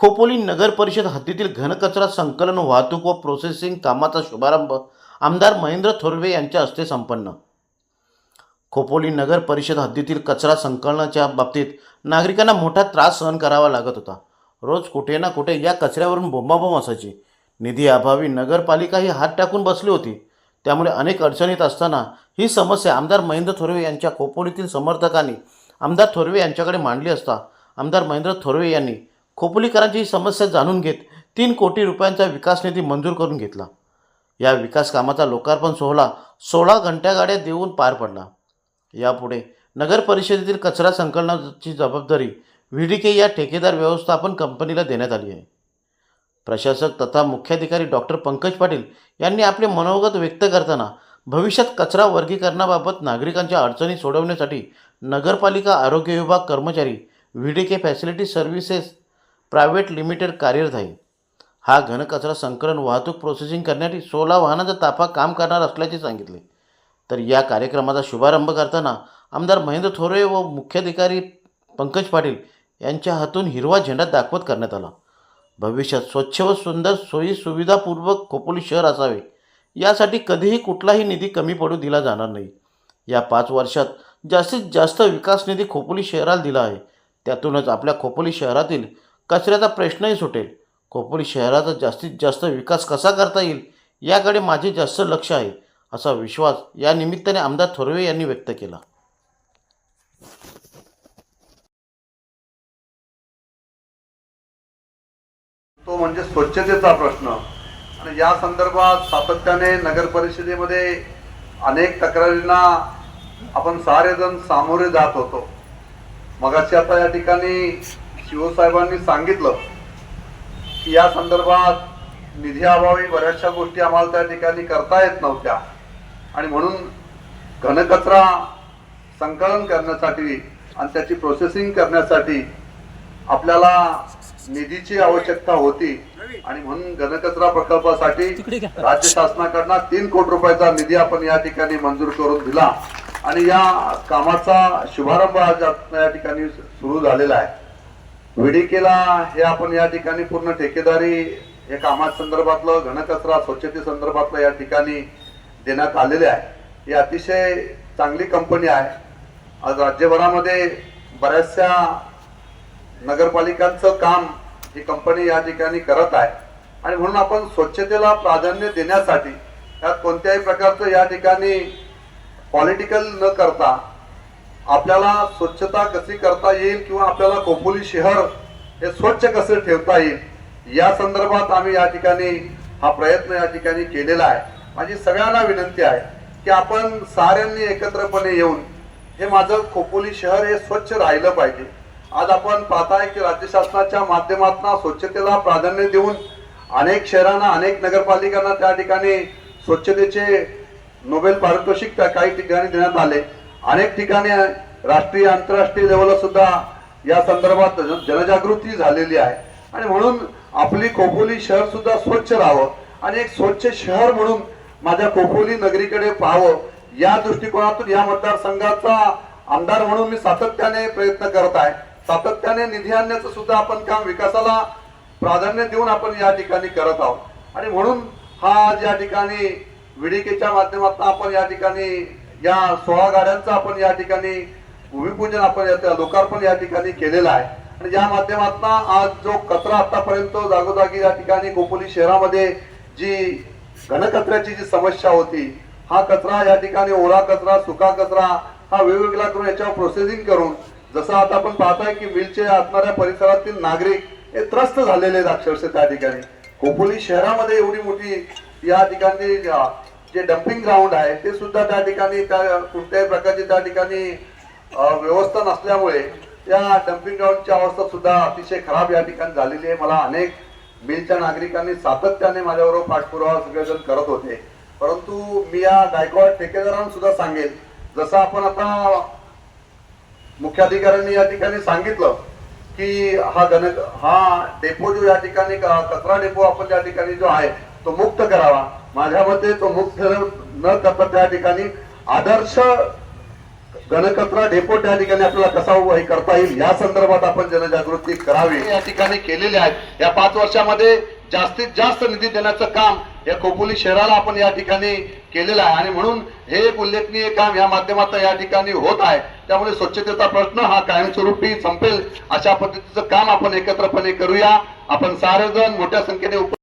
खोपोली नगर परिषद हद्दीतील घनकचरा संकलन वाहतूक व प्रोसेसिंग कामाचा शुभारंभ आमदार महेंद्र थोरवे यांच्या हस्ते संपन्न. खोपोली नगर परिषद हद्दीतील कचरा संकलनाच्या बाबतीत नागरिकांना मोठा त्रास सहन करावा लागत होता. रोज कुठे ना कुठे या कचऱ्यावरून बोंबाबोंब असायची. निधी अभावी नगरपालिका ही हात टाकून बसली होती. त्यामुळे अनेक अडचणीत असताना ही समस्या आमदार महेंद्र थोरवे यांच्या खोपोलीतील समर्थकांनी आमदार थोरवे यांच्याकडे मांडली असता आमदार महेंद्र थोरवे यांनी खोपोलीकरांची ही समस्या जाणून घेत तीन कोटी रुपयांचा विकास निधी मंजूर करून घेतला. या विकास कामाचा लोकार्पण सोहळा सोळा घंट्या गाड्या देऊन पार पडला. यापुढे नगर परिषदेतील कचरा संकलनाची जबाबदारी व्ही डी के या ठेकेदार व्यवस्थापन कंपनीला देण्यात आली आहे. प्रशासक तथा मुख्याधिकारी डॉक्टर पंकज पाटील यांनी आपले मनोगत व्यक्त करताना भविष्यात कचरा वर्गीकरणाबाबत नागरिकांच्या अडचणी सोडवण्यासाठी नगरपालिका आरोग्य विभाग कर्मचारी V D K facility services private limited कार्यरत आहे हा घनकचरा संकलन वाहतूक प्रोसेसिंग करण्यासाठी सोळा वाहनाचा ताफा काम करणार असल्याचे सांगितले. तर या कार्यक्रमाचा शुभारंभ करताना आमदार महेंद्र थोरे व मुख्याधिकारी पंकज पाटील यांच्या हातून हिरवा झेंडा दाखवत करण्यात आला. भविष्यात स्वच्छ व सुंदर सोयी सुविधापूर्वक खोपोली शहर असावे. यासाठी कधीही कुठलाही निधी कमी पडू दिला जाणार नाही. या पाच वर्षात जास्तीत जास्त विकास निधी खोपोली शहराला दिला आहे. त्यातूनच आपल्या खोपोली शहरातील कचऱ्याचा प्रश्नही सुटेल. खोपोली शहराचा जास्तीत जास्त विकास कसा करता येईल याकडे माझे जास्त लक्ष आहे असा विश्वास या निमित्ताने आमदार थोरवे यांनी व्यक्त केला. तो म्हणजे स्वच्छतेचा प्रश्न. आणि या संदर्भात सातत्याने नगर परिषदेमध्ये अनेक तक्रारींना आपण सारेजण सामोरे जात होतो. मगाशी आता या ठिकाणी शिवसाहेबांनी सांगितलं की या संदर्भात निधी अभावी बऱ्याचशा गोष्टी आम्हाला त्या ठिकाणी करता येत नव्हत्या. आणि म्हणून घनकचरा संकलन करण्यासाठी आणि त्याची प्रोसेसिंग करण्यासाठी आपल्याला निधीची आवश्यकता होती. आणि म्हणून घनकचरा प्रकल्पासाठी राज्य शासनाकडनं तीन कोटी रुपयाचा निधी आपण या ठिकाणी मंजूर करून दिला. आणि या कामाचा शुभारंभ आज या ठिकाणी सुरू झालेला आहे. विडीकेला हे आपण या ठिकाणी पूर्ण ठेकेदारी या कामासंदर्भातलं घनकचरा स्वच्छते संदर्भातलं या ठिकाणी देण्यात आलेले आहे. ही अतिशय चांगली कंपनी आहे. आज राज्यभरामध्ये बऱ्याचशा नगरपालिकांचं काम ही कंपनी या ठिकाणी करत आहे. आणि म्हणून आपण स्वच्छतेला प्राधान्य देण्यासाठी यात कोणत्याही प्रकारचं या ठिकाणी पॉलिटिकल न करता आपल्याला स्वच्छता कशी करता येईल किंवा आपल्याला खोपोली शहर हे स्वच्छ कसं ठेवता येईल या संदर्भात आम्ही या ठिकाणी हा प्रयत्न या ठिकाणी केलेला आहे. माझी सगळ्यांना विनंती आहे की आपण साऱ्यांनी एकत्रपणे येऊन हे माझं खोपोली शहर हे स्वच्छ राहिलं पाहिजे. आज आपण पाहताय की राज्य शासनाच्या माध्यमातून स्वच्छतेला प्राधान्य देऊन अनेक शहरांना अनेक नगरपालिकांना त्या ठिकाणी स्वच्छतेचे नोबेल पारितोषिक काही ठिकाणी देण्यात आले. अनेक ठिकाणी राष्ट्रीय आंतरराष्ट्रीय लेवलला सुद्धा या संदर्भात जनजागृती झालेली आहे. आणि म्हणून आपली कोपोली शहर सुद्धा स्वच्छ राहावं आणि एक स्वच्छ शहर म्हणून माझ्या कोपोली नगरीकडे पाहावं या दृष्टिकोनातून या मतदारसंघाचा आमदार म्हणून मी सातत्याने प्रयत्न करत आहे. सातत्याने निधी आणण्याचं सुद्धा आपण काम विकासाला प्राधान्य देऊन आपण या ठिकाणी करत आहोत. आणि म्हणून हा ज्या या ठिकाणी विडिकेच्या माध्यमातून आपण या ठिकाणी या सोळा गाड्यांचं आपण या ठिकाणी भूमिपूजन आपण या- लोकार्पण या ठिकाणी केलेलं आहे. आणि या माध्यमातून आज जो कचरा आतापर्यंत जागोजागी या ठिकाणी गोपोली शहरामध्ये जी घनकचऱ्याची जी समस्या होती हा कचरा या ठिकाणी ओला कचरा सुका कचरा हा वेगवेगळा करून याच्यावर प्रोसेसिंग करून जसं आता आपण पाहताय की मिलच्या असणाऱ्या परिसरातील नागरिक हे त्रस्त झालेले आहेत अक्षरशः त्या ठिकाणी. खोपोली शहरामध्ये एवढी मोठी या ठिकाणी जे डम्पिंग ग्राउंड आहे ते सुद्धा त्या ठिकाणी त्या कोणत्याही प्रकारची त्या ठिकाणी व्यवस्था नसल्यामुळे त्या डम्पिंग ग्राउंडची अवस्था सुद्धा अतिशय खराब या ठिकाणी झालेली आहे. मला अनेक मिलच्या नागरिकांनी सातत्याने माझ्याबरोबर पाठपुरावा सगळेजण करत होते. परंतु मी या गायकवाड ठेकेदारांना सुद्धा सांगेल जसं आपण आता मुख्याधिकाऱ्यांनी या ठिकाणी सांगितलं की हा घन हा डेपो जो या ठिकाणी कचरा डेपो आपण त्या ठिकाणी जो आहे तो मुक्त करावा. माझ्या मते तो मुख्य न करता त्या ठिकाणी आदर्श घनकचरा डेपो त्या ठिकाणी आपल्याला कसा उभा हे करता येईल या संदर्भात आपण जनजागृती करावी. या ठिकाणी केलेले आहेत या पाच वर्षामध्ये जास्तीत जास्त निधी देण्याचं काम या खोपोली शहराला आपण या ठिकाणी केलेलं आहे. आणि म्हणून हे एक उल्लेखनीय काम या माध्यमातून या ठिकाणी होत आहे. त्यामुळे स्वच्छतेचा प्रश्न हा कायमस्वरूपी संपेल. अशा पद्धतीचं काम आपण एकत्रपणे करूया. आपण सारेजण मोठ्या संख्येने उप